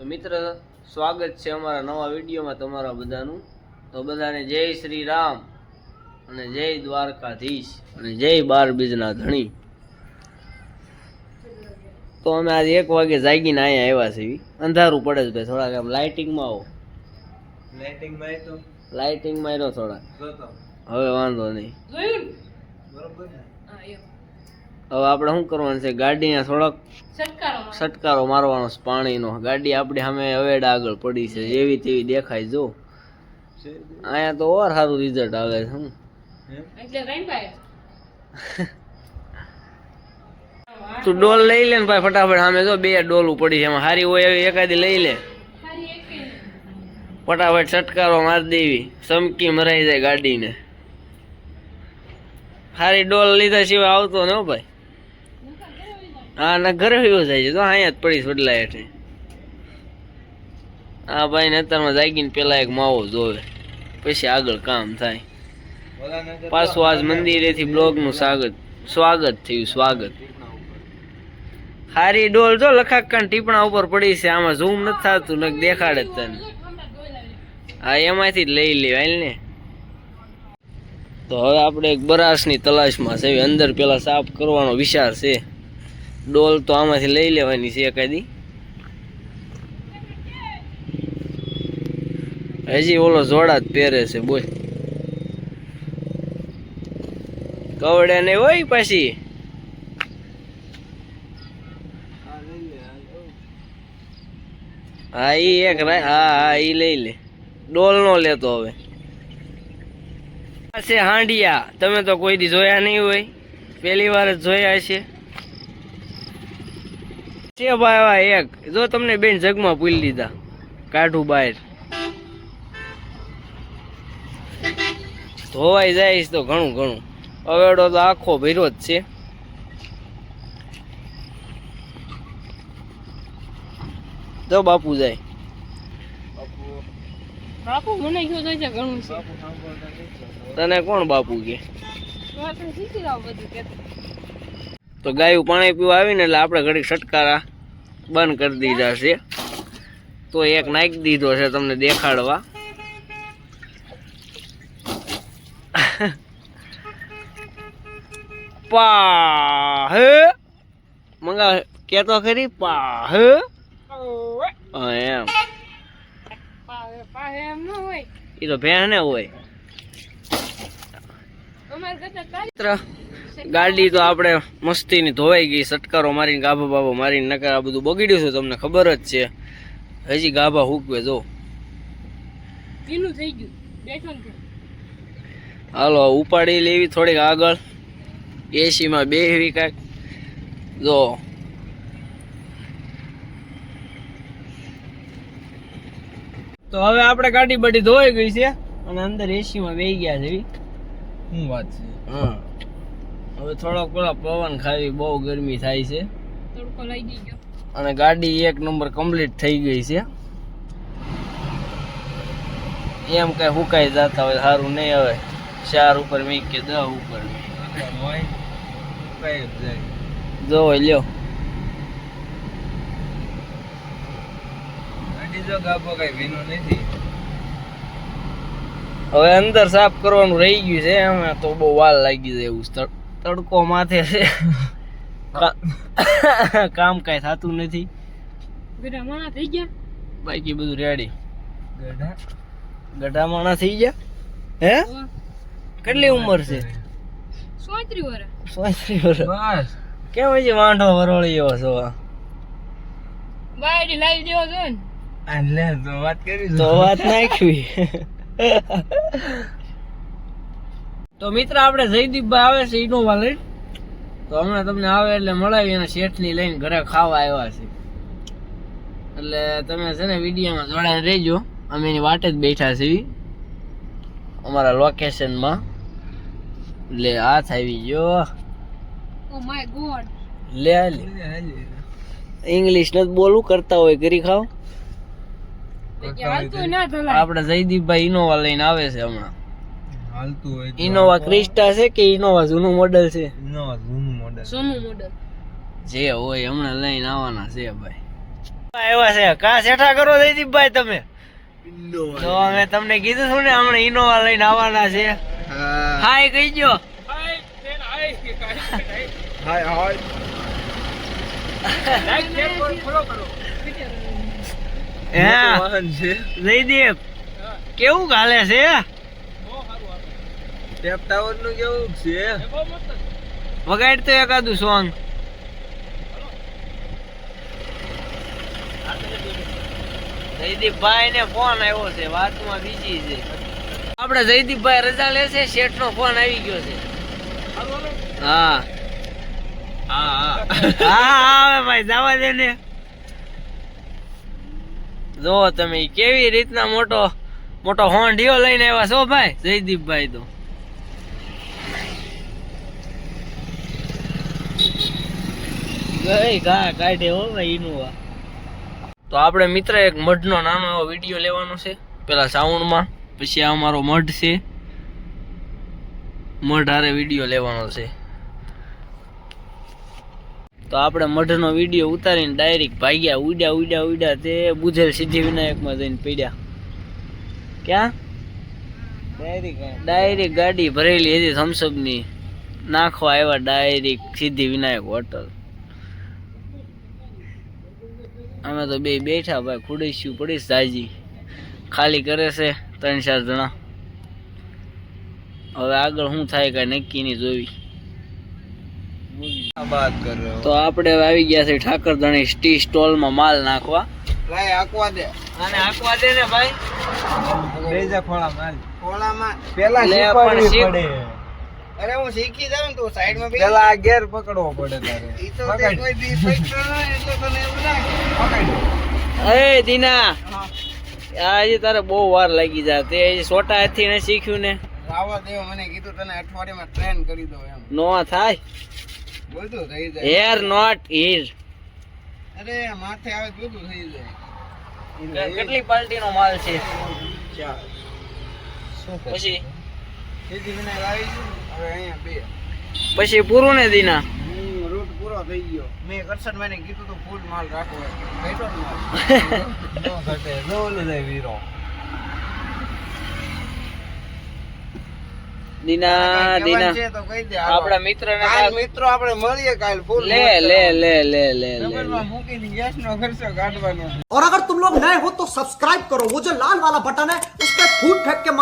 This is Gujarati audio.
તો મિત્ર સ્વાગત છે અમારા નવા વિડીયોમાં તમારા બધાનું. તો બધાને જય શ્રી રામ અને જય દ્વારકાધીશ અને જય બાર બીજના ધણી. તો અમે આજે એક વાગે જાગીને અહીંયા આવ્યા છીએ. અંધારું પડે છે ભાઈ થોડાક આમ લાઇટિંગમાં આવો. લાઇટિંગમાં તો લાઇટિંગ માર્યો થોડાક હવે વાંધો નહીં. બરોબર ને? હવે આપણે શું કરવાનું છે? ગાડીને થોડોક છટકારો મારવાનો. છે પાણીનો. ગાડી આપણી સામે હવેડા આગળ પડી છે. જેવી તેવી દેખાય જો. અહીંયા તો ઓર સારું રિઝલ્ટ આવે છે હું તું ડોલ લઈ લે ને ભાઈ ફટાફટ સામે જો બે ડોલું પડી છે એમાં. હારી હોય એવી એકાદી લઈ લે. ફટાફટ છટકારો મારી દેવી. ચમકી મરાઈ જાય ગાડીને. સારી ડોલ લીધા સિવાય આવતો ને હો ભાઈ. હા ના ઘરે એવો જાય છે. તો અહીંયા જ પડી બદલાય હેઠે. આ ભાઈ ને અત્યારમાં જાગીને પેલા એક માવો જોવે. પછી આગળ કામ થાય. પાછું આજ મંદિરેથી બ્લોગનું સ્વાગત સ્વાગત થયું, સ્વાગત. હારી ડોલ જો લખાકાન ટીપણા ઉપર પડી છે. આમાં ઝૂમ નથી થતું, ને દેખાડે તને. હા, એમાંથી જ લઈ લેવાય ને. તો હવે આપણે એક બરાસની તલાશમાં છે. અંદર પેલા સાફ કરવાનો વિચાર છે. ડોલ તો આમાંથી લઈ લેવાની છે એકાદી. હજી ઓલો જોડા જ પહેરે છે, બોલ. કવડે ને હોય પાછી. હા, ઈ એક હા હા, ઈ લઈ લે. ડોલ નો લેતો હવે. આ હાંડિયા. તમે તો કોઈ દી જોયા નહીં હોય. પહેલી વાર જ જોયા છે ભાઈ આ એક. જો તમને બેન જગમાં ભૂલી દીધા કાઢું બહાર. ધોવાઈ જાય તો ઘણું ઘણું. અવેડો તો આખો ભીરો જ છે. તો બાપુ જાય. બાપુ મને છે ઘણું છે. તને કોણ બાપુ કે. તો ગાયું પાણી પીવા આવીને એટલે આપણે ઘડીક છટકારા. બંધ કરી દીધા છે. તો એક નાખી દીધો છે તમને દેખાડવા. પાહ. મંગા કેતો ખરી? પાહ. એમ. એ તો ભેણ ને હોય ગાડી તો આપણે મસ્તીની ધોવાઈ ગઈ સટકારો મારીને ગાભા બાભો મારીને નકર આ બધું બગડ્યું છે તમને ખબર જ છે. હજી ગાભા હુકવે જો. ગયું. હાલો ઉપાડી લેવી થોડીક આગળ. એસીમાં બેહવી કાંઈક. જો. તો હવે આપણે ગાડી બધી ધોવાઈ ગઈ છે અને અંદર એસીમાં બેહી ગયા છે એવી. શું વાત છે? હા. હવે થોડોક પેલા પવન ખાવી બહુ ગરમી થાય છે. અને ગાડી એક નંબર કમ્પ્લીટ થઈ ગઈ છે. એમ કઈ હુકાઈ જતા હોય સારું નહીં હવે. ચાર ઉપર મી કે દહ ઉપર જ લ્યો. હવે અંદર સાફ કરવાનું રહી ગયું છે એમાં તો બહુ વાલ લાગી જાય એવું છે. તડ- તડકો માથે છે કામ કાંઈ થતું નથી. બધા માણા થઈ ગયા? બાકી બધું રેડી ગઢા? ગઢા માણા થઈ ગયા? હે? કેટલી ઉંમર છે? સોત્રી વર્ષ સોત્રી વર્ષ બસ. કેમ છે વાંઢો વરોળીયો છો? બાઈડી બાયડી લાવી દેવો છો ને આ લે તો વાત કરી તો વાત નાખવી. તો મિત્ર આપણે જયદીપભાઈ આવે છે ઇનોવા લઈને તો હમણાં તમને આવે એટલે મળાવી અને શેઠની લઈને ઘરે ખાવા આવ્યા છે. એટલે તમે છે ને વિડીયોમાં જોડાઈને રહેજો. અમે એની વાટે જ બેઠા છીએ. અમારા લોકેશનમાં એટલે હાથ આવી ગયો. Oh my god. લે લે. ઇંગ્લિશ નથી બોલવું કરતા હોય કરી ખાવ. આપણે જયદીપભાઈ ઇનોવા લઈને આવે છે હમણાં. હાલતું હોય ઇનોવા ક્રિસ્ટા છે કે ઇનોવા જૂનું મોડેલ છે? ઇનોવા જૂનું મોડેલ જૂનું મોડેલ જે હોય હમણાં લઈને આવવાના છે ભાઈ. આવ્યા છે. કા શેઠા કરો જયદીપભાઈ તમે? તો અમે તમને કીધું છું ને હમણાં ઇનોવા લઈને આવવાના છે. હાય કહી ગયો હાય હાય હા. જયદીપ કેવું ગાલે છે? ટેપ ટાવરનું કેવું છે? વગાડ તો એકાદું સોંગ જયદીપભાઈ ને ફોન આવ્યો છે વાતમાં બીજી છે. આપણે જયદીપભાઈ રજા લેશે શેઠ નો ફોન આવી ગયો છે. હા. હા હા. ભાઈ જવા દે ને. જો તમે કેવી રીતના મોટો મોટો હોંડિયો લઈને આવ્યા છો ભાઈ જયદીપભાઈ તો. ગઈ, ગા કાઢે હો ભાઈ તો આપણે મિત્ર એક મઢનો નાનો એવો વીડિયો લેવાનો છે. પેલા સાઉન્ડમાં, પછી આ અમારો મઢ છે. મઢ હારે વીડિયો લેવાનો છે. તો આપણે મઢનો વીડિયો ઉતારીને ડાયરેક્ટ ભાગ્યા, ઉડ્યા ઉડ્યા ઉડ્યા તે બુધેલ સિદ્ધિ વિનાયકમાં જઈને પડ્યા. ક્યાં? ડાયરેક્ટ ગાડી ભરેલી હતી થમ્સઅપની નાખવા આવ્યા ડાયરેક્ટ સિદ્ધિ વિનાયક હોટલ. અમે તો બે બેઠા ભાઈ ખુડીશું પડીશ દાજી ખાલી કરે છે ત્રણ ચાર જણા. હવે આગળ શું થાય કાંઈ નક્કી નહીં જોવી તો આપણે હવે આવી ગયા છે ઠાકર ધણી સ્ટોલ સ્ટોલમાં માલ નાખવા. ભાઈ આકવા દે. અને આકવા દે ને ભાઈ. બેજા ખોળા માલ ખોલામાં પેલા શીખવાડવી પડે. અરે હું શીખી જાઉં ને તો સાઈડમાં બેસી પેલા ગેર પકડવો પડે તારે. ઈ તો તે કોઈ શીખતો એટલે તને એવું લાગે. એ દીના. આજે હજી તારે બહુ વાર લાગી જાય. તે હજી સોટા હાથથી ને શીખ્યું ને. રાવા દેવ મને કીધું તને અઠવાડિયામાં ટ્રેન કરી દો એમ. નો થાય. બધું થઈ જાય. હેર નોટ હીર અરે માથે આવે બધું થઈ જાય. કેટલી પાર્ટીનો માલ છે? શું પછી? પછી પૂરું ને દીના હમ, રૂટ પૂરો થઈ ગયો મેં કરશન મને કીધું તો ફૂલ માલ રાખવો એમ. બેઠો જ માલ નો ઘટે જો ઓલો જાય વીરો દીના કાંઈ દીના કહેવાનું છે તો કહી દે હાલો. આપણા મિત્ર ને કાલ મિત્રો આપણે મળીએ કાલ ફૂલ લે લે લે લે લે લે ડબલમાં મૂકીને ગેસ નો ખર્ચો કાઢવાનો और अगर तुम लोग नए हो तो सब्सक्राइब करो वो जो लाल वाला बटन है उस पर फूट फेंक के